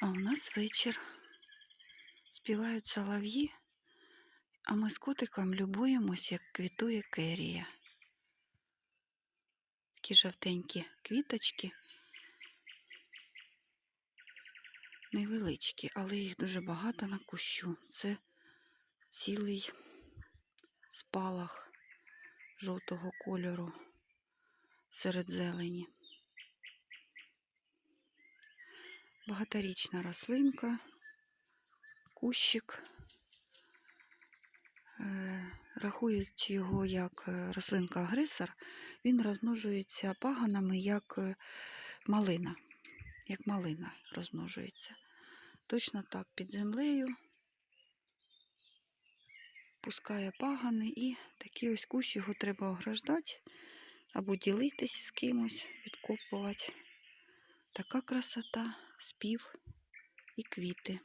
А у нас вечір. Співають солов'ї, а ми з котиком любуємось, як квітує керія. Такі жовтенькі квіточки. Невеличкі, але їх дуже багато на кущу. Це цілий спалах жовтого кольору серед зелені. Багаторічна рослинка, кущик. Е, Рахують його як е, рослинка-агресор. Він розмножується паганами як е, малина. Як малина розмножується. Точно так під землею пускає пагани і такий ось кущ його треба ограждати або ділитись з кимось, відкопувати. Така красота, спів і квіти.